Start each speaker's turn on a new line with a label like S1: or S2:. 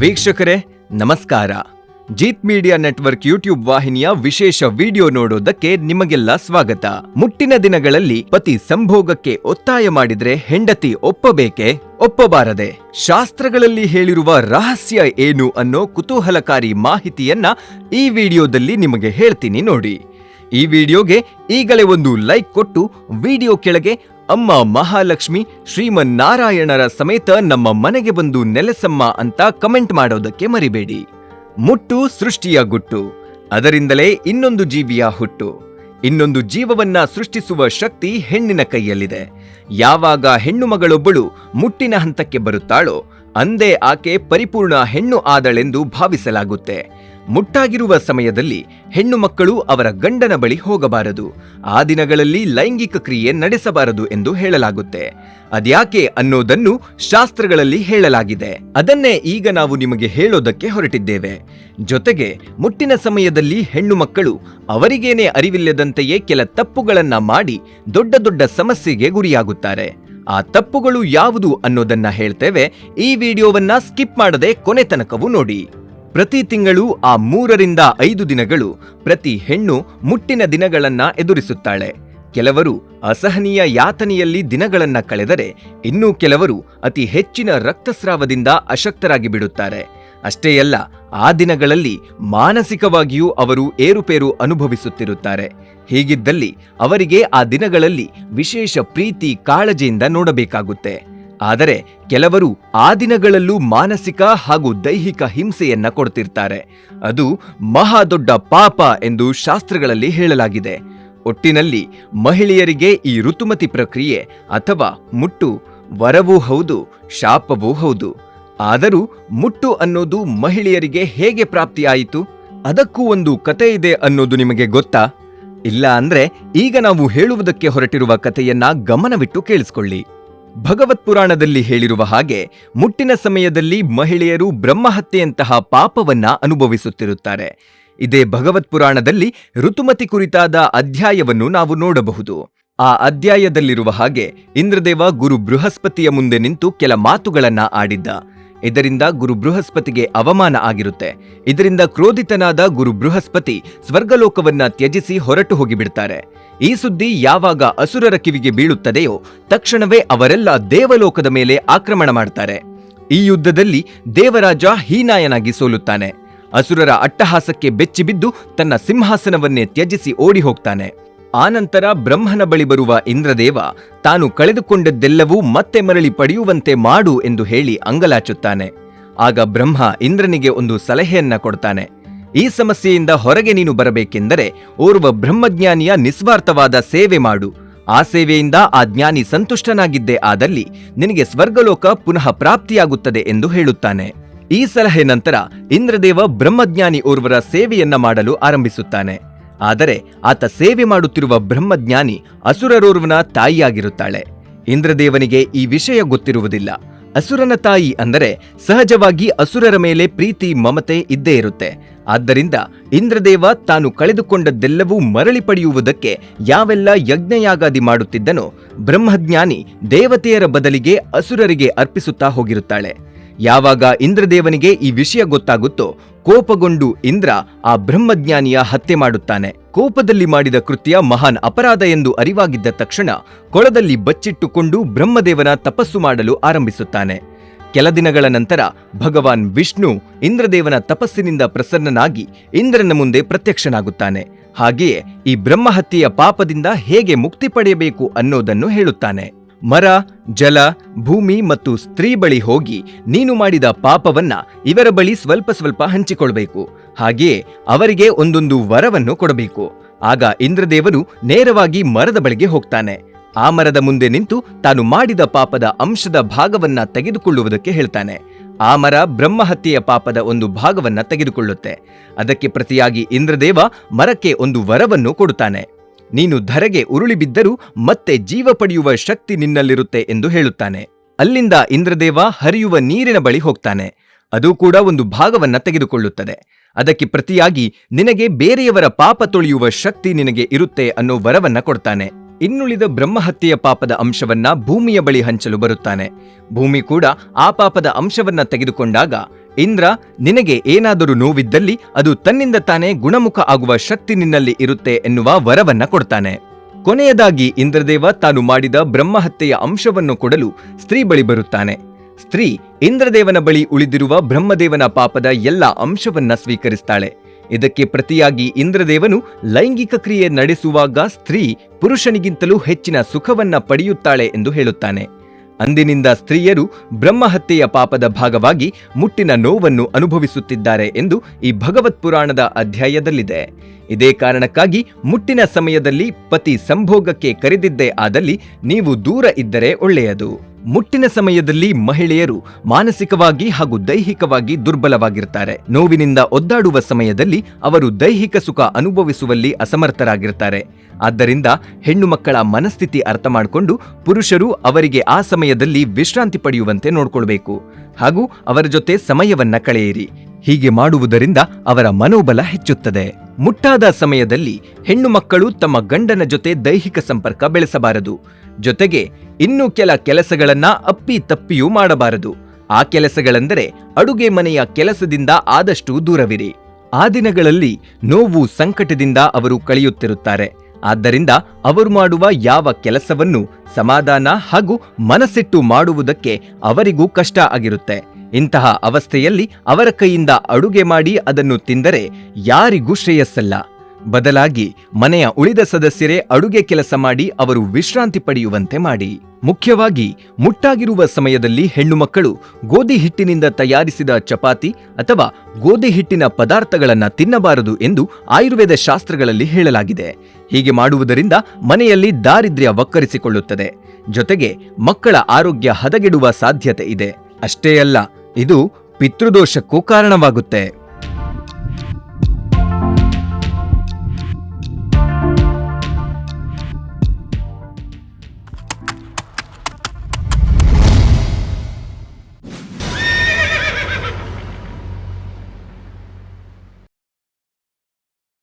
S1: ವೀಕ್ಷಕರೇ, ನಮಸ್ಕಾರ. Jeet media network YouTube ವಾಹಿನಿಯ ವಿಶೇಷ ವಿಡಿಯೋ ನೋಡೋದಕ್ಕೆ ನಿಮಗೆಲ್ಲ ಸ್ವಾಗತ. ಮುಟ್ಟಿನ ದಿನಗಳಲ್ಲಿ ಪತಿ ಸಂಭೋಗಕ್ಕೆ ಒತ್ತಾಯ ಮಾಡಿದ್ರೆ ಹೆಂಡತಿ ಒಪ್ಪಬೇಕೆ? ಒಪ್ಪಬಾರದೆ. ಶಾಸ್ತ್ರಗಳಲ್ಲಿ ಹೇಳಿರುವ ರಹಸ್ಯ ಏನು ಅನ್ನೋ ಕುತೂಹಲಕಾರಿ ಮಾಹಿತಿಯನ್ನ ಈ ವಿಡಿಯೋದಲ್ಲಿ ನಿಮಗೆ ಹೇಳ್ತೀನಿ ನೋಡಿ. ಈ ವಿಡಿಯೋಗೆ ಈಗಲೇ ಒಂದು ಲೈಕ್ ಕೊಟ್ಟು ವಿಡಿಯೋ ಕೆಳಗೆ ಅಮ್ಮ ಮಹಾಲಕ್ಷ್ಮಿ ಶ್ರೀಮನ್ನಾರಾಯಣರ ಸಮೇತ ನಮ್ಮ ಮನೆಗೆ ಬಂದು ನೆಲೆಸಮ್ಮ ಅಂತ ಕಮೆಂಟ್ ಮಾಡೋದಕ್ಕೆ ಮರಿಬೇಡಿ. ಮುಟ್ಟು ಸೃಷ್ಟಿಯ ಗುಟ್ಟು. ಅದರಿಂದಲೇ ಇನ್ನೊಂದು ಜೀವಿಯ ಹುಟ್ಟು. ಇನ್ನೊಂದು ಜೀವವನ್ನ ಸೃಷ್ಟಿಸುವ ಶಕ್ತಿ ಹೆಣ್ಣಿನ ಕೈಯಲ್ಲಿದೆ. ಯಾವಾಗ ಹೆಣ್ಣು ಮಗಳೊಬ್ಬಳು ಮುಟ್ಟಿನ ಹಂತಕ್ಕೆ ಬರುತ್ತಾಳೋ, ಅಂದೇ ಆಕೆ ಪರಿಪೂರ್ಣ ಹೆಣ್ಣು ಆದಳೆಂದು ಭಾವಿಸಲಾಗುತ್ತೆ. ಮುಟ್ಟಾಗಿರುವ ಸಮಯದಲ್ಲಿ ಹೆಣ್ಣು ಮಕ್ಕಳು ಅವರ ಗಂಡನ ಬಳಿ ಹೋಗಬಾರದು. ಆ ದಿನಗಳಲ್ಲಿ ಲೈಂಗಿಕ ಕ್ರಿಯೆ ನಡೆಸಬಾರದು ಎಂದು ಹೇಳಲಾಗುತ್ತೆ. ಅದ್ಯಾಕೆ ಅನ್ನೋದನ್ನು ಶಾಸ್ತ್ರಗಳಲ್ಲಿ ಹೇಳಲಾಗಿದೆ. ಅದನ್ನೇ ಈಗ ನಾವು ನಿಮಗೆ ಹೇಳೋದಕ್ಕೆ ಹೊರಟಿದ್ದೇವೆ. ಜೊತೆಗೆ ಮುಟ್ಟಿನ ಸಮಯದಲ್ಲಿ ಹೆಣ್ಣು ಮಕ್ಕಳು ಅವರಿಗೇನೆ ಅರಿವಿಲ್ಲದಂತೆಯೇ ಕೆಲ ತಪ್ಪುಗಳನ್ನ ಮಾಡಿ ದೊಡ್ಡ ದೊಡ್ಡ ಸಮಸ್ಯೆಗೆ ಗುರಿಯಾಗುತ್ತಾರೆ. ಆ ತಪ್ಪುಗಳು ಯಾವುದು ಅನ್ನೋದನ್ನ ಹೇಳ್ತೇವೆ. ಈ ವಿಡಿಯೋವನ್ನ ಸ್ಕಿಪ್ ಮಾಡದೆ ಕೊನೆ ತನಕವೂ ನೋಡಿ. ಪ್ರತಿ ತಿಂಗಳು ಆ ಮೂರರಿಂದ ಐದು ದಿನಗಳು ಪ್ರತಿ ಹೆಣ್ಣು ಮುಟ್ಟಿನ ದಿನಗಳನ್ನ ಎದುರಿಸುತ್ತಾಳೆ. ಕೆಲವರು ಅಸಹನೀಯ ಯಾತನೆಯಲ್ಲಿ ದಿನಗಳನ್ನ ಕಳೆದರೆ ಇನ್ನೂ ಕೆಲವರು ಅತಿ ಹೆಚ್ಚಿನ ರಕ್ತಸ್ರಾವದಿಂದ ಅಶಕ್ತರಾಗಿ ಬಿಡುತ್ತಾರೆ. ಅಷ್ಟೇ ಅಲ್ಲ, ಆ ದಿನಗಳಲ್ಲಿ ಮಾನಸಿಕವಾಗಿಯೂ ಅವರು ಏರುಪೇರು ಅನುಭವಿಸುತ್ತಿರುತ್ತಾರೆ. ಹೀಗಿದ್ದಲ್ಲಿ ಅವರಿಗೆ ಆ ದಿನಗಳಲ್ಲಿ ವಿಶೇಷ ಪ್ರೀತಿ ಕಾಳಜಿಯಿಂದ ನೋಡಬೇಕಾಗುತ್ತೆ. ಆದರೆ ಕೆಲವರು ಆ ದಿನಗಳಲ್ಲೂ ಮಾನಸಿಕ ಹಾಗೂ ದೈಹಿಕ ಹಿಂಸೆಯನ್ನ ಕೊಡ್ತಿರ್ತಾರೆ. ಅದು ಮಹಾದೊಡ್ಡ ಪಾಪ ಎಂದು ಶಾಸ್ತ್ರಗಳಲ್ಲಿ ಹೇಳಲಾಗಿದೆ. ಒಟ್ಟಿನಲ್ಲಿ ಮಹಿಳೆಯರಿಗೆ ಈ ಋತುಮತಿ ಪ್ರಕ್ರಿಯೆ ಅಥವಾ ಮುಟ್ಟು ವರವೂ ಹೌದು, ಶಾಪವೂ ಹೌದು. ಆದರೂ ಮುಟ್ಟು ಅನ್ನೋದು ಮಹಿಳೆಯರಿಗೆ ಹೇಗೆ ಪ್ರಾಪ್ತಿಯಾಯಿತು? ಅದಕ್ಕೂ ಒಂದು ಕತೆ ಇದೆ ಅನ್ನೋದು ನಿಮಗೆ ಗೊತ್ತಾ? ಇಲ್ಲ ಅಂದ್ರೆ ಈಗ ನಾವು ಹೇಳುವುದಕ್ಕೆ ಹೊರಟಿರುವ ಕಥೆಯನ್ನ ಗಮನವಿಟ್ಟು ಕೇಳಿಸ್ಕೊಳ್ಳಿ. ಭಗವತ್ ಪುರಾಣದಲ್ಲಿ ಹೇಳಿರುವ ಹಾಗೆ ಮುಟ್ಟಿನ ಸಮಯದಲ್ಲಿ ಮಹಿಳೆಯರು ಬ್ರಹ್ಮಹತ್ಯೆಯಂತಹ ಪಾಪವನ್ನ ಅನುಭವಿಸುತ್ತಿರುತ್ತಾರೆ. ಇದೇ ಭಗವತ್ ಪುರಾಣದಲ್ಲಿ ಋತುಮತಿ ಕುರಿತಾದ ಅಧ್ಯಾಯವನ್ನು ನಾವು ನೋಡಬಹುದು. ಆ ಅಧ್ಯಾಯದಲ್ಲಿರುವ ಹಾಗೆ ಇಂದ್ರದೇವ ಗುರು ಬೃಹಸ್ಪತಿಯ ಮುಂದೆ ನಿಂತು ಕೆಲ ಮಾತುಗಳನ್ನ ಆಡಿದ್ದ. ಇದರಿಂದ ಗುರು ಬೃಹಸ್ಪತಿಗೆ ಅವಮಾನ ಆಗಿರುತ್ತೆ. ಇದರಿಂದ ಕ್ರೋಧಿತನಾದ ಗುರು ಬೃಹಸ್ಪತಿ ಸ್ವರ್ಗಲೋಕವನ್ನ ತ್ಯಜಿಸಿ ಹೊರಟು ಹೋಗಿಬಿಡ್ತಾರೆ. ಈ ಸುದ್ದಿ ಯಾವಾಗ ಅಸುರರ ಕಿವಿಗೆ ಬೀಳುತ್ತದೆಯೋ ತಕ್ಷಣವೇ ಅವರೆಲ್ಲ ದೇವಲೋಕದ ಮೇಲೆ ಆಕ್ರಮಣ ಮಾಡ್ತಾರೆ. ಈ ಯುದ್ಧದಲ್ಲಿ ದೇವರಾಜ ಹೀನಾಯನಾಗಿ ಸೋಲುತ್ತಾನೆ. ಅಸುರರ ಅಟ್ಟಹಾಸಕ್ಕೆ ಬೆಚ್ಚಿಬಿದ್ದು ತನ್ನ ಸಿಂಹಾಸನವನ್ನೇ ತ್ಯಜಿಸಿ ಓಡಿ ಹೋಗ್ತಾನೆ. ಆನಂತರ ಬ್ರಹ್ಮನ ಬಳಿ ಬರುವ ಇಂದ್ರದೇವ, ತಾನು ಕಳೆದುಕೊಂಡದ್ದೆಲ್ಲವೂ ಮತ್ತೆ ಮರಳಿ ಪಡೆಯುವಂತೆ ಮಾಡು ಎಂದು ಹೇಳಿ ಅಂಗಲಾಚುತ್ತಾನೆ. ಆಗ ಬ್ರಹ್ಮ ಇಂದ್ರನಿಗೆ ಒಂದು ಸಲಹೆಯನ್ನ ಕೊಡ್ತಾನೆ. ಈ ಸಮಸ್ಯೆಯಿಂದ ಹೊರಗೆ ನೀನು ಬರಬೇಕೆಂದರೆ ಓರ್ವ ಬ್ರಹ್ಮಜ್ಞಾನಿಯ ನಿಸ್ವಾರ್ಥವಾದ ಸೇವೆ ಮಾಡು. ಆ ಸೇವೆಯಿಂದ ಆ ಜ್ಞಾನಿ ಸಂತುಷ್ಟನಾಗಿದ್ದೇ ಆದಲ್ಲಿ ನಿನಗೆ ಸ್ವರ್ಗಲೋಕ ಪುನಃ ಪ್ರಾಪ್ತಿಯಾಗುತ್ತದೆ ಎಂದು ಹೇಳುತ್ತಾನೆ. ಈ ಸಲಹೆ ನಂತರ ಇಂದ್ರದೇವ ಬ್ರಹ್ಮಜ್ಞಾನಿ ಓರ್ವರ ಸೇವೆಯನ್ನ ಮಾಡಲು ಆರಂಭಿಸುತ್ತಾನೆ. ಆದರೆ ಆತ ಸೇವೆ ಮಾಡುತ್ತಿರುವ ಬ್ರಹ್ಮಜ್ಞಾನಿ ಅಸುರರೋರ್ವನ ತಾಯಿಯಾಗಿರುತ್ತಾಳೆ. ಇಂದ್ರದೇವನಿಗೆ ಈ ವಿಷಯ ಗೊತ್ತಿರುವುದಿಲ್ಲ. ಅಸುರನ ತಾಯಿ ಅಂದರೆ ಸಹಜವಾಗಿ ಅಸುರರ ಮೇಲೆ ಪ್ರೀತಿ, ಮಮತೆ ಇದ್ದೇ ಇರುತ್ತೆ. ಆದ್ದರಿಂದ ಇಂದ್ರದೇವ ತಾನು ಕಳೆದುಕೊಂಡದ್ದೆಲ್ಲವೂ ಮರಳಿ ಪಡೆಯುವುದಕ್ಕೆ ಯಾವೆಲ್ಲ ಯಜ್ಞಯಾಗಾದಿ ಮಾಡುತ್ತಿದ್ದನೋ ಬ್ರಹ್ಮಜ್ಞಾನಿ ದೇವತೆಯರ ಬದಲಿಗೆ ಅಸುರರಿಗೆ ಅರ್ಪಿಸುತ್ತಾ ಹೋಗಿರುತ್ತಾಳೆ. ಯಾವಾಗ ಇಂದ್ರದೇವನಿಗೆ ಈ ವಿಷಯ ಗೊತ್ತಾಗುತ್ತೋ ಕೋಪಗೊಂಡು ಇಂದ್ರ ಆ ಬ್ರಹ್ಮಜ್ಞಾನಿಯ ಹತ್ಯೆ ಮಾಡುತ್ತಾನೆ. ಕೋಪದಲ್ಲಿ ಮಾಡಿದ ಕೃತ್ಯ ಮಹಾನ್ ಅಪರಾಧ ಎಂದು ಅರಿವಾಗಿದ್ದ ತಕ್ಷಣ ಕೊಳದಲ್ಲಿ ಬಚ್ಚಿಟ್ಟುಕೊಂಡು ಬ್ರಹ್ಮದೇವನ ತಪಸ್ಸು ಮಾಡಲು ಆರಂಭಿಸುತ್ತಾನೆ. ಕೆಲ ದಿನಗಳ ನಂತರ ಭಗವಾನ್ ವಿಷ್ಣು ಇಂದ್ರದೇವನ ತಪಸ್ಸಿನಿಂದ ಪ್ರಸನ್ನನಾಗಿ ಇಂದ್ರನ ಮುಂದೆ ಪ್ರತ್ಯಕ್ಷನಾಗುತ್ತಾನೆ. ಹಾಗೆಯೇ ಈ ಬ್ರಹ್ಮಹತ್ಯೆಯ ಪಾಪದಿಂದ ಹೇಗೆ ಮುಕ್ತಿ ಪಡೆಯಬೇಕು ಅನ್ನೋದನ್ನು ಹೇಳುತ್ತಾನೆ. ಮರ, ಜಲ, ಭೂಮಿ ಮತ್ತು ಸ್ತ್ರೀ ಬಳಿ ಹೋಗಿ ನೀನು ಮಾಡಿದ ಪಾಪವನ್ನ ಇವರ ಬಳಿ ಸ್ವಲ್ಪ ಸ್ವಲ್ಪ ಹಂಚಿಕೊಳ್ಬೇಕು. ಹಾಗೆಯೇ ಅವರಿಗೆ ಒಂದೊಂದು ವರವನ್ನು ಕೊಡಬೇಕು. ಆಗ ಇಂದ್ರದೇವರು ನೇರವಾಗಿ ಮರದ ಬಳಿಗೆ ಹೋಗ್ತಾನೆ. ಆ ಮರದ ಮುಂದೆ ನಿಂತು ತಾನು ಮಾಡಿದ ಪಾಪದ ಅಂಶದ ಭಾಗವನ್ನ ತೆಗೆದುಕೊಳ್ಳುವುದಕ್ಕೆ ಹೇಳ್ತಾನೆ. ಆ ಮರ ಬ್ರಹ್ಮಹತ್ಯೆಯ ಪಾಪದ ಒಂದು ಭಾಗವನ್ನ ತೆಗೆದುಕೊಳ್ಳುತ್ತೆ. ಅದಕ್ಕೆ ಪ್ರತಿಯಾಗಿ ಇಂದ್ರದೇವ ಮರಕ್ಕೆ ಒಂದು ವರವನ್ನು ಕೊಡುತ್ತಾನೆ. ನೀನು ಧರೆಗೆ ಉರುಳಿ ಬಿದ್ದರೂ ಮತ್ತೆ ಜೀವ ಪಡೆಯುವ ಶಕ್ತಿ ನಿನ್ನಲ್ಲಿರುತ್ತೆ ಎಂದು ಹೇಳುತ್ತಾನೆ. ಅಲ್ಲಿಂದ ಇಂದ್ರದೇವ ಹರಿಯುವ ನೀರಿನ ಬಳಿ ಹೋಗ್ತಾನೆ. ಅದು ಕೂಡ ಒಂದು ಭಾಗವನ್ನ ತೆಗೆದುಕೊಳ್ಳುತ್ತದೆ. ಅದಕ್ಕೆ ಪ್ರತಿಯಾಗಿ ನಿನಗೆ ಬೇರೆಯವರ ಪಾಪ ತೊಳೆಯುವ ಶಕ್ತಿ ನಿನಗೆ ಇರುತ್ತೆ ಅನ್ನೋ ವರವನ್ನ ಕೊಡ್ತಾನೆ. ಇನ್ನುಳಿದ ಬ್ರಹ್ಮಹತ್ಯೆಯ ಪಾಪದ ಅಂಶವನ್ನ ಭೂಮಿಯ ಬಳಿ ಹಂಚಲು ಬರುತ್ತಾನೆ. ಭೂಮಿ ಕೂಡ ಆ ಪಾಪದ ಅಂಶವನ್ನ ತೆಗೆದುಕೊಂಡಾಗ ಇಂದ್ರ, ನಿನಗೆ ಏನಾದರೂ ನೋವಿದ್ದಲ್ಲಿ ಅದು ತನ್ನಿಂದ ತಾನೇ ಗುಣಮುಖ ಆಗುವ ಶಕ್ತಿ ನಿನ್ನಲ್ಲಿ ಇರುತ್ತೆ ಎನ್ನುವ ವರವನ್ನ ಕೊಡ್ತಾನೆ. ಕೊನೆಯದಾಗಿ ಇಂದ್ರದೇವ ತಾನು ಮಾಡಿದ ಬ್ರಹ್ಮಹತ್ಯೆಯ ಅಂಶವನ್ನು ಕೊಡಲು ಸ್ತ್ರೀ ಬಳಿ ಬರುತ್ತಾನೆ. ಸ್ತ್ರೀ ಇಂದ್ರದೇವನ ಬಳಿ ಉಳಿದಿರುವ ಬ್ರಹ್ಮದೇವನ ಪಾಪದ ಎಲ್ಲ ಅಂಶವನ್ನ ಸ್ವೀಕರಿಸ್ತಾಳೆ. ಇದಕ್ಕೆ ಪ್ರತಿಯಾಗಿ ಇಂದ್ರದೇವನು ಲೈಂಗಿಕ ಕ್ರಿಯೆ ನಡೆಸುವಾಗ ಸ್ತ್ರೀ ಪುರುಷನಿಗಿಂತಲೂ ಹೆಚ್ಚಿನ ಸುಖವನ್ನ ಪಡೆಯುತ್ತಾಳೆ ಎಂದು ಹೇಳುತ್ತಾನೆ. ಅಂದಿನಿಂದ ಸ್ತ್ರೀಯರು ಬ್ರಹ್ಮಹತ್ಯೆಯ ಪಾಪದ ಭಾಗವಾಗಿ ಮುಟ್ಟಿನ ನೋವನ್ನು ಅನುಭವಿಸುತ್ತಿದ್ದಾರೆ ಎಂದು ಈ ಭಗವತ್ ಪುರಾಣದ ಅಧ್ಯಾಯದಲ್ಲಿದೆ. ಇದೇ ಕಾರಣಕ್ಕಾಗಿ ಮುಟ್ಟಿನ ಸಮಯದಲ್ಲಿ ಪತಿ ಸಂಭೋಗಕ್ಕೆ ಕರೆದಿದ್ದೇ ಆದಲ್ಲಿ ನೀವು ದೂರ ಇದ್ದರೆ ಒಳ್ಳೆಯದು. ಮುಟ್ಟಿನ ಸಮಯದಲ್ಲಿ ಮಹಿಳೆಯರು ಮಾನಸಿಕವಾಗಿ ಹಾಗೂ ದೈಹಿಕವಾಗಿ ದುರ್ಬಲವಾಗಿರ್ತಾರೆ. ನೋವಿನಿಂದ ಒದ್ದಾಡುವ ಸಮಯದಲ್ಲಿ ಅವರು ದೈಹಿಕ ಸುಖ ಅನುಭವಿಸುವಲ್ಲಿ ಅಸಮರ್ಥರಾಗಿರ್ತಾರೆ. ಆದ್ದರಿಂದ ಹೆಣ್ಣು ಮಕ್ಕಳ ಮನಸ್ಥಿತಿ ಅರ್ಥ ಮಾಡಿಕೊಂಡು ಪುರುಷರು ಅವರಿಗೆ ಆ ಸಮಯದಲ್ಲಿ ವಿಶ್ರಾಂತಿ ಪಡೆಯುವಂತೆ ನೋಡ್ಕೊಳ್ಬೇಕು. ಹಾಗೂ ಅವರ ಜೊತೆ ಸಮಯವನ್ನ ಕಳೆಯಿರಿ. ಹೀಗೆ ಮಾಡುವುದರಿಂದ ಅವರ ಮನೋಬಲ ಹೆಚ್ಚುತ್ತದೆ. ಮುಟ್ಟಾದ ಸಮಯದಲ್ಲಿ ಹೆಣ್ಣು ಮಕ್ಕಳು ತಮ್ಮ ಗಂಡನ ಜೊತೆ ದೈಹಿಕ ಸಂಪರ್ಕ ಬೆಳೆಸಬಾರದು. ಜೊತೆಗೆ ಇನ್ನು ಕೆಲ ಕೆಲಸಗಳನ್ನ ಅಪ್ಪಿ ತಪ್ಪಿಯೂ ಮಾಡಬಾರದು. ಆ ಕೆಲಸಗಳೆಂದರೆ ಅಡುಗೆ ಮನೆಯ ಕೆಲಸದಿಂದ ಆದಷ್ಟು ದೂರವಿರಿ. ಆ ದಿನಗಳಲ್ಲಿ ನೋವು ಸಂಕಟದಿಂದ ಅವರು ಕಳೆಯುತ್ತಿರುತ್ತಾರೆ. ಆದ್ದರಿಂದ ಅವರು ಮಾಡುವ ಯಾವ ಕೆಲಸವನ್ನು ಸಮಾಧಾನ ಹಾಗೂ ಮನಸ್ಸಿಟ್ಟು ಮಾಡುವುದಕ್ಕೆ ಅವರಿಗೂ ಕಷ್ಟ ಆಗಿರುತ್ತೆ. ಇಂತಹ ಅವಸ್ಥೆಯಲ್ಲಿ ಅವರ ಕೈಯಿಂದ ಅಡುಗೆ ಮಾಡಿ ಅದನ್ನು ತಿಂದರೆ ಯಾರಿಗೂ ಶ್ರೇಯಸ್ಸಲ್ಲ. ಬದಲಾಗಿ ಮನೆಯ ಉಳಿದ ಸದಸ್ಯರೇ ಅಡುಗೆ ಕೆಲಸ ಮಾಡಿ ಅವರು ವಿಶ್ರಾಂತಿ ಪಡೆಯುವಂತೆ ಮಾಡಿ. ಮುಖ್ಯವಾಗಿ ಮುಟ್ಟಾಗಿರುವ ಸಮಯದಲ್ಲಿ ಹೆಣ್ಣು ಮಕ್ಕಳು ಗೋಧಿ ಹಿಟ್ಟಿನಿಂದ ತಯಾರಿಸಿದ ಚಪಾತಿ ಅಥವಾ ಗೋಧಿ ಹಿಟ್ಟಿನ ಪದಾರ್ಥಗಳನ್ನು ತಿನ್ನಬಾರದು ಎಂದು ಆಯುರ್ವೇದ ಶಾಸ್ತ್ರಗಳಲ್ಲಿ ಹೇಳಲಾಗಿದೆ. ಹೀಗೆ ಮಾಡುವುದರಿಂದ ಮನೆಯಲ್ಲಿ ದಾರಿದ್ರ್ಯ ವಕ್ಕರಿಸಿಕೊಳ್ಳುತ್ತದೆ. ಜೊತೆಗೆ ಮಕ್ಕಳ ಆರೋಗ್ಯ ಹದಗೆಡುವ ಸಾಧ್ಯತೆ ಇದೆ. ಅಷ್ಟೇ ಅಲ್ಲ ಇದು ಪಿತೃದೋಷಕ್ಕೂ ಕಾರಣವಾಗುತ್ತೆ.